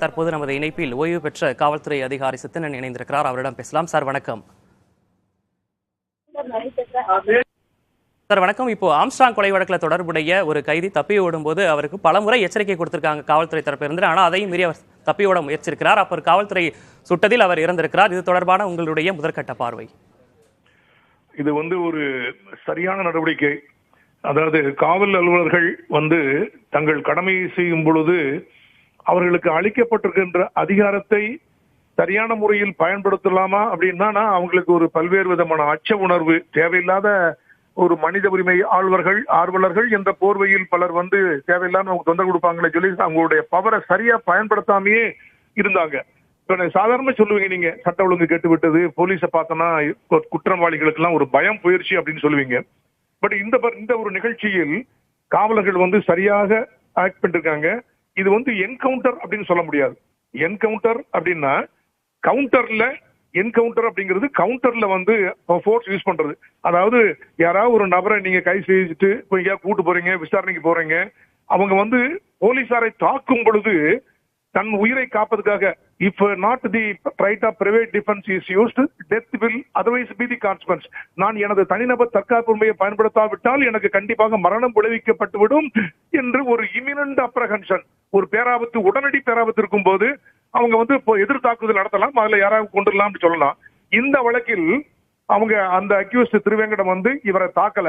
தற்போது நமது இணைப்பில் ஓய்வு பெற்ற காவல்துறை அதிகாரி சித்தனன் இணைந்திருக்கிறார். அவரிடம் பேசலாம். சார் வணக்கம். சார் வணக்கம். இப்போ ஆம்ஸ்டாங் கொலை வழக்கில் தொடர்புடைய ஒரு கைதி தப்பி ஓடும்போது அவருக்கு பலமுறை எச்சரிக்கை கொடுத்திருக்காங்க காவல்துறை தரப்பிலிருந்து ஆனால் அதையும் மீறி அவர் தப்பி ஓட முயற்சிருக்கிறார் அப்போ காவல்துறை சுட்டதில் அவர் இறந்திருக்கிறார். இது தொடர்பான உங்களுடைய முதற்கட்ட பார்வை. இது வந்து ஒரு சரியான நடவடிக்கை. அதாவது காவல் அலுவலர்கள் வந்து தங்கள் கடமையை செய்யும் பொழுது அவர்களுக்கு அளிக்கப்பட்டிருக்கின்ற அதிகாரத்தை சரியான முறையில் பயன்படுத்தலாமா அப்படின்னா அவங்களுக்கு ஒரு பல்வேறு விதமான அச்ச உணர்வு தேவையில்லாத ஒரு மனித உரிமை ஆழ்வர்கள் ஆர்வலர்கள் என்ற போர்வையில் பலர் வந்து தேவையில்லாம அவங்க தொந்தரவு கொடுப்பாங்களே சொல்லி அவங்களுடைய பவரை சரியா பயன்படுத்தாமையே இருந்தாங்க. இப்ப சாதாரணமா சாதாரண சொல்லுவீங்க நீங்க சட்ட ஒழுங்கு கெட்டு விட்டது போலீஸை பார்த்தோன்னா குற்றவாளிகளுக்கு எல்லாம் ஒரு பயம் புயற்சி அப்படின்னு சொல்லுவீங்க. பட் இந்த ப- இந்த ஒரு நிகழ்ச்சியில் காவலர்கள் வந்து சரியாக ஆக்ட் பண்ணிருக்காங்க. இது வந்து என்கவுண்டர் அப்படின்னு சொல்ல முடியாது. என்கவுண்டர் அப்படின்னா கவுண்டர்ல என்கவுண்டர் அப்படிங்கிறது கவுண்டர்ல வந்து ஃபோர்ஸ் யூஸ் பண்றது. அதாவது யாராவது ஒரு நபரை நீங்க கை செய்துட்டு இப்போ எங்கேயா கூட்டு போறீங்க விசாரணைக்கு போறீங்க. அவங்க வந்து போலீசாரை தாக்கும் பொழுது தன் உயிரை காப்பதற்காக if not the right of private defence is used death will otherwise be the consequence நான் எனது தனிநபர் தற்காப்பு உண்மையை பயன்படுத்தாவிட்டால் எனக்கு கண்டிப்பாக மரணம் விளைவிக்கப்பட்டுவிடும் என்று ஒரு இமினன்ட் அப்ரஹன்ஷன் ஒரு பேராபத்து உடனடி பேராபத்து இருக்கும் போது அவங்க வந்து இப்போ எதிர் தாக்குதல் நடத்தலாம் அதுல யாராவது கொண்டுடலாம்னு சொல்லலாம். இந்த வழக்கில் அவங்க அந்த அக்யூஸ்ட் திருவேங்கடம் வந்து இவரை தாக்கல.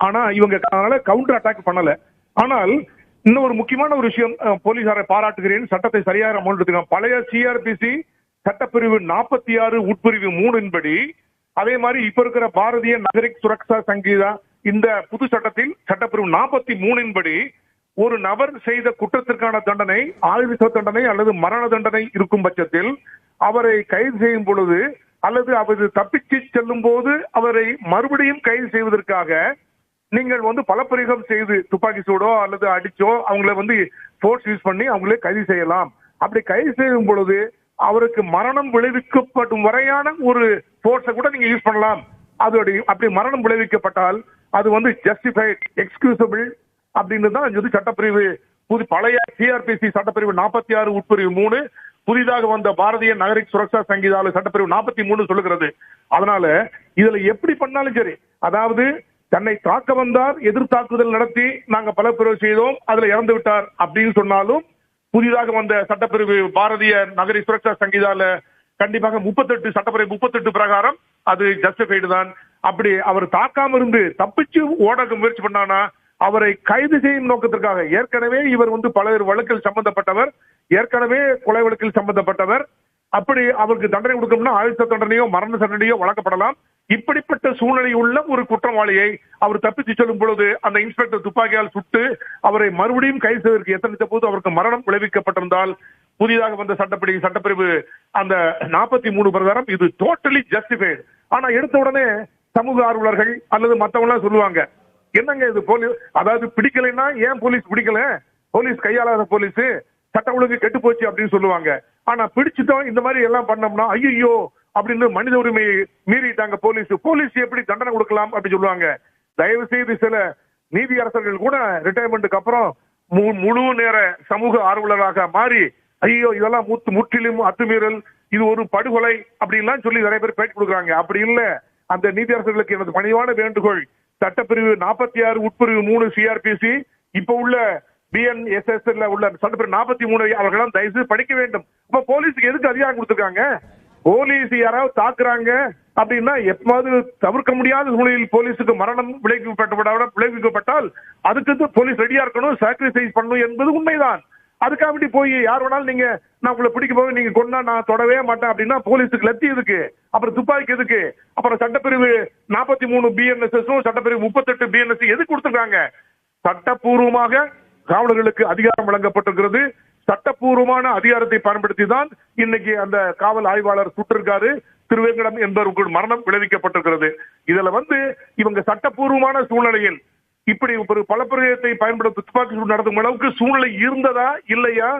ஆனா இவங்க அதனால கவுண்டர் அட்டாக் பண்ணல. ஆனால் இன்னும் ஒரு முக்கியமான ஒரு விஷயம் போலீசாரை பாராட்டுகிறேன். சட்டத்தை சரியாக அமல்படுத்திருக்காங்க பழைய சிஆர்பிசி சட்டப்பிரிவு நாற்பத்தி ஆறு உட்பிரிவு மூணின்படி அதே மாதிரி இப்ப இருக்கிற பாரதிய நகரிக் சுரக்ஷா சங்கீதா இந்த புது சட்டத்தில் சட்டப்பிரிவு நாற்பத்தி மூணின்படி ஒரு நபர் செய்த குற்றத்திற்கான தண்டனை ஆயுத தண்டனை அல்லது மரண தண்டனை இருக்கும் பட்சத்தில் அவரை கைது செய்யும் பொழுது அல்லது அவர் தப்பிச்சு செல்லும் போது அவரை மறுபடியும் கைது செய்வதற்காக நீங்கள் வந்து பலப்பிரயோகம் செய்து துப்பாக்கி சூடோ அல்லது அடிச்சோ அவங்கள வந்து ஃபோர்ஸ் யூஸ் பண்ணி அவங்களே கைது செய்யலாம். அப்படி கைது செய்யும் பொழுது அவருக்கு மரணம் விளைவிக்கப்படும் வரையான ஒரு ஃபோர்ஸை கூட நீங்க யூஸ் பண்ணலாம். அதோடைய அப்படி மரணம் விளைவிக்கப்பட்டால் அது வந்து ஜஸ்டிஃபைட் எக்ஸ்கியூசபிள் அப்படின்னு தான் இது வந்து சட்டப்பிரிவு. புது பழைய சிஆர்பிசி சட்டப்பிரிவு நாற்பத்தி ஆறு உட்பிரிவு மூணு புதிதாக வந்த பாரதிய நகரிக் சுரக்ஷா சங்கீதால சட்டப்பிரிவு நாற்பத்தி மூணு சொல்லுகிறது. அதனால இதுல எப்படி பண்ணாலும் சரி அதாவது தன்னை தாக்க வந்தார் எதிர் தாக்குதல் நடத்தி நாங்க பல பிரிவு செய்தோம் அதுல இறந்து விட்டார் அப்படின்னு சொன்னாலும் புதிதாக வந்த சட்டப்பிரிவு பாரதிய நகரி சுரக்ஷா சங்கீதால கண்டிப்பாக முப்பத்தெட்டு சட்டப்பிரிவு முப்பத்தெட்டு பிரகாரம் அது ஜஸ்டிஃபைடு தான். அப்படி அவர் தாக்காம இருந்து தப்பிச்சு ஓட முயற்சி பண்ணானா அவரை கைது செய்யும் நோக்கத்திற்காக ஏற்கனவே இவர் வந்து பல வழக்கில் சம்பந்தப்பட்டவர் ஏற்கனவே கொலை வழக்கில் சம்பந்தப்பட்டவர் அப்படி அவருக்கு தண்டனை கொடுக்கணும்னா ஆயுத தண்டனையோ மரண தண்டனையோ வழங்கப்படலாம். இப்படிப்பட்ட சூழ்நிலை உள்ள ஒரு குற்றவாளியை அவர் தப்பித்து செல்லும் பொழுது அந்த இன்ஸ்பெக்டர் துப்பாக்கியால் சுட்டு அவரை மறுபடியும் கைது செய்வதற்கு எத்தனை போது அவருக்கு மரணம் விளைவிக்கப்பட்டிருந்தால் புதிதாக வந்த சட்டப்படி சட்டப்பிரிவு அந்த நாற்பத்தி மூணு பிரகாரம் இது டோட்டலி ஜஸ்டிஃபைடு ஆனா எடுத்த உடனே சமூக ஆர்வலர்கள் அல்லது மத்தவங்க எல்லாம் சொல்லுவாங்க என்னங்க இது போலீஸ் அதாவது பிடிக்கலைன்னா ஏன் போலீஸ் பிடிக்கல? போலீஸ் கையாளாத போலீஸ். சட்ட ஒழுங்கு கெட்டு போச்சு அப்படின்னு சொல்லுவாங்க. ஆனா பிடிச்சிட்டோம் இந்த மாதிரி எல்லாம் பண்ணோம்னா ஐயோ அப்படின்னு மனித உரிமையை மீறிட்டாங்க போலீஸ். போலீஸ் எப்படி தண்டனை கொடுக்கலாம் அப்படின்னு சொல்லுவாங்க. தயவு செய்து சில நீதி அரசர்கள் கூட ரிட்டையர்மெண்ட்டுக்கு அப்புறம் மு- முழு நேர சமூக ஆர்வலராக மாறி ஐயோ இதெல்லாம் முத்து முற்றிலும் அத்துமீறல் இது ஒரு படுகொலை அப்படின்லாம் சொல்லி நிறைய பேர் பேட்டி கொடுக்குறாங்க. அப்படி இல்ல. அந்த நீதி அரசர்களுக்கு எனது பணிவான வேண்டுகோள் சட்டப்பிரிவு நாற்பத்தி ஆறு உட்பிரிவு மூணு சிஆர்பிசி இப்ப உள்ள பிஎன்எஸ்எஸ் உள்ள சட்டப்பிரிவு நாற்பத்தி மூணு அவர்கள் தயவுசெய்து படிக்க வேண்டும். இப்ப போலீஸுக்கு எதுக்கு அதிகாரம் கொடுத்துருக்காங்க? போலீஸ் யாராவது தாக்குறாங்க அப்படின்னா எப்போது தவிர்க்க முடியாத சூழ்நிலையில் போலீஸுக்கு மரணம் விளைவிக்கப்பட்ட விளைவிக்கப்பட்டால் அதுக்கு போலீஸ் ரெடியா இருக்கணும் சாக்ரிஃபைஸ் பண்ணணும் என்பது உண்மைதான். அதுக்காக வேண்டி போய் யார் வேணாலும் நீங்க நான் உங்களை பிடிக்க போய் நீங்க கொண்டா நான் தொடவே மாட்டேன் அப்படின்னா போலீஸுக்கு லத்தி எதுக்கு? அப்புறம் துப்பாக்கி எதுக்கு? அப்புறம் சட்டப்பிரிவு நாற்பத்தி மூணு பிஎன்எஸ்எஸும் சட்டப்பிரிவு முப்பத்தெட்டு பிஎன்எஸ் எது கொடுத்துருக்காங்க? சட்டப்பூர்வமாக காவலர்களுக்கு அதிகாரம் வழங்கப்பட்டிருக்கிறது. சட்டப்பூர்வமான அதிகாரத்தை பயன்படுத்தி தான் இன்னைக்கு அந்த காவல் ஆய்வாளர் சுட்டிருக்காரு. திருவேங்கடம் என்பவருக்கு மரணம் விளைவிக்கப்பட்டிருக்கிறது. இதுல வந்து இவங்க சட்டப்பூர்வமான சூழ்நிலையில் இப்படி ஒரு பலப்பிரயோகத்தை பயன்படுத்த துப்பாக்கி சூடு நடத்தும் அளவுக்கு சூழ்நிலை இருந்ததா இல்லையா?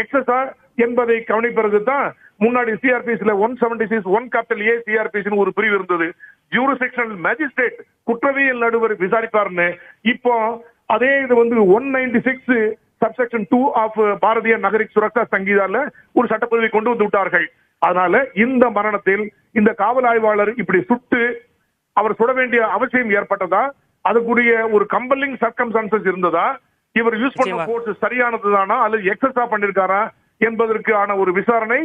எக்ஸஸா என்பதை கவனிப்பதற்கு தான் முன்னாடி சிஆர்பிசில one seventy six one capital A CRPC ஒரு பிரிவு இருந்தது. ஜூரிசெக்ஷனல் மேஜிஸ்ட்ரேட் குற்றவியல் நடுவர் விசாரிப்பார்னு இப்போ அதே இது வந்து one ninety six subsection two of Bharatiya Nagarik Suraksha சங்கீதால ஒரு சட்டப்பகுதி கொண்டு வந்து விட்டார்கள். அதனால இந்த மரணத்தில் இந்த காவல் ஆய்வாளர் இப்படி சுட்டு அவர் சுட வேண்டிய அவசியம் ஏற்பட்டதா? அதுக்குரிய ஒரு கம்பல்லிங் சர்க்கம்சான்சஸ் இருந்ததா? இவர் யூஸ் பண்ண. போர்ஸ் சரியானதுதானா? அல்லது எக்ஸஸா பண்ணிருக்காரா என்பதற்கான ஒரு விசாரணை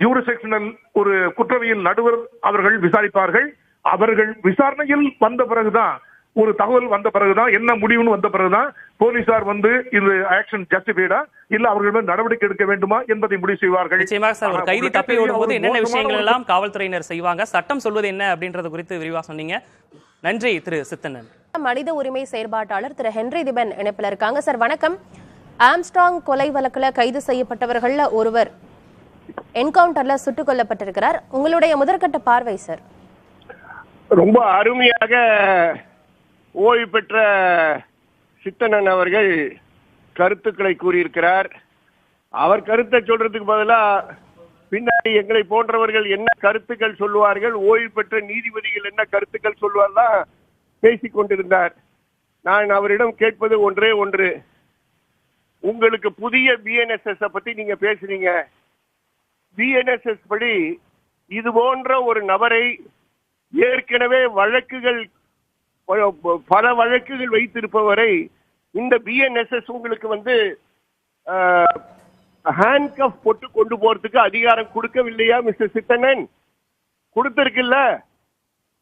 ஜூரிசெக்ஷனல் ஒரு குற்றவியல் நடுவர் அவர்கள் விசாரிப்பார்கள். அவர்கள் விசாரணையில் வந்த பிறகுதான் ஒரு தகவல் வந்த பிறகுதான் என்ன முடிவுன்னு வந்த பிறகுதான் போலீசார் வந்து இது ஆக்ஷன் ஜஸ்டிஃபைடா இல்ல அவர்கள் மேல் நடவடிக்கை எடுக்க வேண்டுமா என்பதை முடிவு செய்வார்கள். நிச்சயமாக சார் ஒரு கைதி தப்பி ஓடும்போது என்னென்ன விஷயங்கள் எல்லாம் காவல்துறையினர் செய்வாங்க? சட்டம் சொல்வது என்ன அப்படின்றது குறித்து விரிவா சொன்னீங்க. நன்றி திரு சித்தனன் மனித உரிமை செயற்பாட்டாளர் திரு ஹென்ரி திபன் இணைப்பில் இருக்காங்க. சார் வணக்கம். ஆம்ஸ்ட்ராங் கொலை வழக்குல கைது செய்யப்பட்டவர்கள்ல ஒருவர் என்கவுண்டர்ல சுட்டுக் கொல்லப்பட்டிருக்கிறார். உங்களுடைய முதற்கட்ட பார்வை சார்? ரொம்ப அருமையாக ஓய்வு பெற்ற சித்தனன் அவர்கள் கருத்துக்களை கூறியிருக்கிறார். அவர் கருத்தை சொல்றதுக்கு பதிலா பின்னாடி எங்களை போன்றவர்கள் என்ன கருத்துக்கள் சொல்லுவார்கள் ஓய்வு பெற்ற நீதிபதிகள் என்ன கருத்துக்கள் சொல்வார்லாம் பேசிக் கொண்டிருந்தார். நான் அவரிடம் கேட்பது ஒன்றே ஒன்று. உங்களுக்கு புதிய பிஎன்எஸ்எஸ் பத்தி நீங்க பேசுறீங்க பிஎன்எஸ்எஸ் படி இது போன்ற ஒரு நபரை ஏற்கனவே வழக்குகள் பல வழக்குகள் வைத்திருப்பவரை இந்த பிஎன்எஸ்எஸ் உங்களுக்கு வந்து ஹேண்ட்கஃப் போட்டு கொண்டு போறதுக்கு அதிகாரம் கொடுக்கவில்லையா மிஸ்டர் சித்தனன் கொடுத்திருக்குல்ல?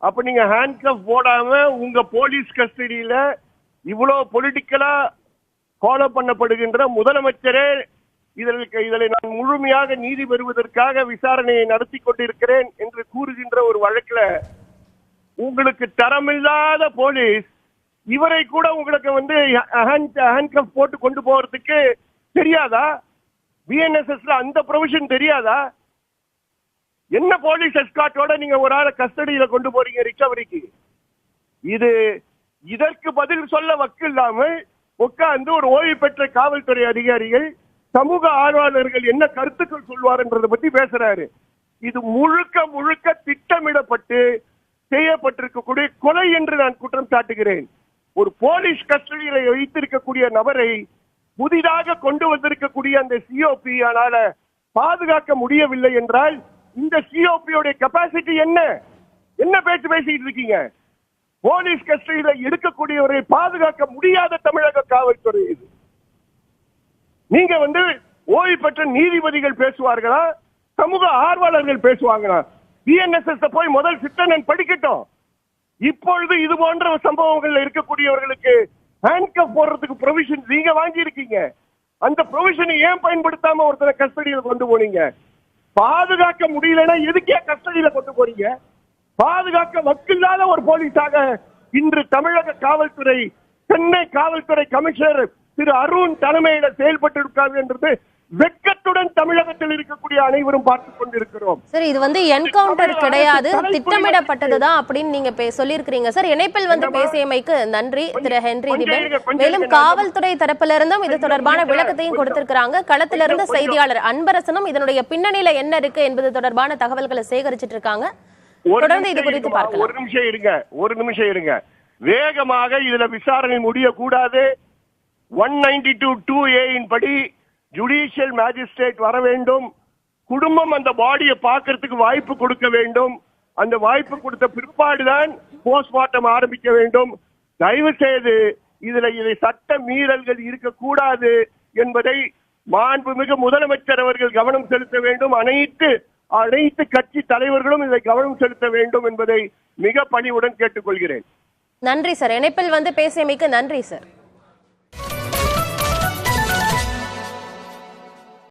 அப்ப நீங்க ஹேண்ட்கஃப் போடாம உங்க போலீஸ் கஸ்டடியில இவ்வளவு பொலிட்டிக்கலா ஃபாலோ பண்ணப்படுகின்ற முதலமைச்சரே இதற்கு இதனை நான் முழுமையாக நீதி பெறுவதற்காக விசாரணையை நடத்தி கொண்டிருக்கிறேன் என்று கூறுகின்ற ஒரு வழக்குல உங்களுக்கு தரமில்லாத போலீஸ் இவரை கூட உங்களுக்கு வந்து ஹேண்ட்கஃப் போட்டு கொண்டு போறதுக்கு தெரியாதா? பிஎன்எஸ்எஸ்ல அந்த ப்ரொவிஷன் தெரியாதா? என்ன போலீஸ் எஸ்காட்டோட நீங்க ஒரு ஆளை கஸ்டடியில கொண்டு போறீங்க ரிகவரிக்கு இது இதற்கு பதில் சொல்ல வக்கு இல்லாமல் உட்கார்ந்து ஒரு ஓய்வு பெற்ற காவல்துறை அதிகாரிகள் சமூக ஆர்வலர்கள் என்ன கருத்துக்கள் சொல்வார்ன்றதை பத்தி பேசுறாரு. இது முழுக்க முழுக்க திட்டமிடப்பட்டு செய்யப்பட்டிருக்கக்கூடிய கொலை என்று நான் குற்றம் சாட்டுகிறேன். ஒரு போலீஸ் கஸ்டடியில வைத்திருக்கக்கூடிய நபரை புதிதாக கொண்டு வந்திருக்கக்கூடிய அந்த சிஓபி ஆனால பாதுகாக்க முடியவில்லை என்றால் இந்த சிஓபியோட கெப்பாசிட்டி என்ன? என்ன பேச்சு பேசிட்டு இருக்கீங்க? போலீஸ் கஸ்டடியில எடுக்கக்கூடியவரை பாதுகாக்க முடியாத தமிழக காவல்துறை இது. நீங்க வந்து ஓய்வு பெற்ற நீதிபதிகள் பேசுவார்களா? சமூக ஆர்வலர்கள் பேசுவாங்களா? பிஎன்எஸ்எஸ் போய் முதல் சித்தனன் படிக்கட்டும். இப்பொழுது இது போன்ற சம்பவங்கள்ல இருக்கக்கூடியவர்களுக்கு ஹேண்ட்கப் போடுறதுக்கு ப்ரொவிஷன் நீங்க வாங்கி இருக்கீங்க அந்த ப்ரொவிஷனை ஏன் பயன்படுத்தாம ஒருத்தரை கஸ்டடியில கொண்டு போனீங்க? பாதுகாக்க முடியலன்னா எதுக்கே கஸ்டடியில கொண்டு போறீங்க? பாதுகாக்க வக்கில்லாத ஒரு போலீஸாக இன்று தமிழக காவல்துறை சென்னை காவல்துறை கமிஷனர் திரு அருண் தலைமையில செயல்பட்டு என்றது வெட்கத்துடன் தமிழகத்தில் இருக்கக்கூடிய அனைவரும் பார்த்துக் கொண்டிருக்கிறோம். சார் இது வந்து என்கவுண்டர் கிடையாது. திட்டமிடப்பட்டதுதான் அப்படின்னு நீங்க சொல்லியிருக்கிறீங்க. சார் இணைப்பில் வந்து? பேசியமைக்கு நன்றி திரு ஹென்றி திபன் மேலும் காவல்துறை தரப்புல இருந்தும் இது தொடர்பான விளக்கத்தையும் கொடுத்திருக்கிறாங்க. களத்துல இருந்து செய்தியாளர் அன்பரசனும் இதனுடைய பின்னணியில என்ன இருக்கு என்பது தொடர்பான தகவல்களை சேகரிச்சிட்டு இருக்காங்க. தொடர்ந்து இது குறித்து பார்க்கலாம். ஒரு நிமிஷம் இருங்க. ஒரு நிமிஷம் இருங்க. வேகமாக இதுல விசாரணை முடியக்கூடாது. ஒன் நைன்டி டூ டூ ஏயின் படி ஜுடிஷியல் மேஜிஸ்ட்ரேட் வர வேண்டும். குடும்பம் அந்த பாடியை பார்க்கறதுக்கு வாய்ப்பு கொடுக்க வேண்டும். அந்த வாய்ப்பு கொடுத்த பிற்பாடுதான் போஸ்ட்மார்ட்டம் ஆரம்பிக்க வேண்டும். தயவு செய்து இதுல இதை சட்ட மீறல்கள் இருக்கக்கூடாது என்பதை மாண்புமிகு முதலமைச்சர் அவர்கள் கவனம் செலுத்த வேண்டும். அனைத்து அனைத்து கட்சி தலைவர்களும் இதை கவனம் செலுத்த வேண்டும் என்பதை மிக பணிவுடன் கேட்டுக்கொள்கிறேன். நன்றி சார். இணைப்பில் வந்து பேசியமைக்கு நன்றி சார்.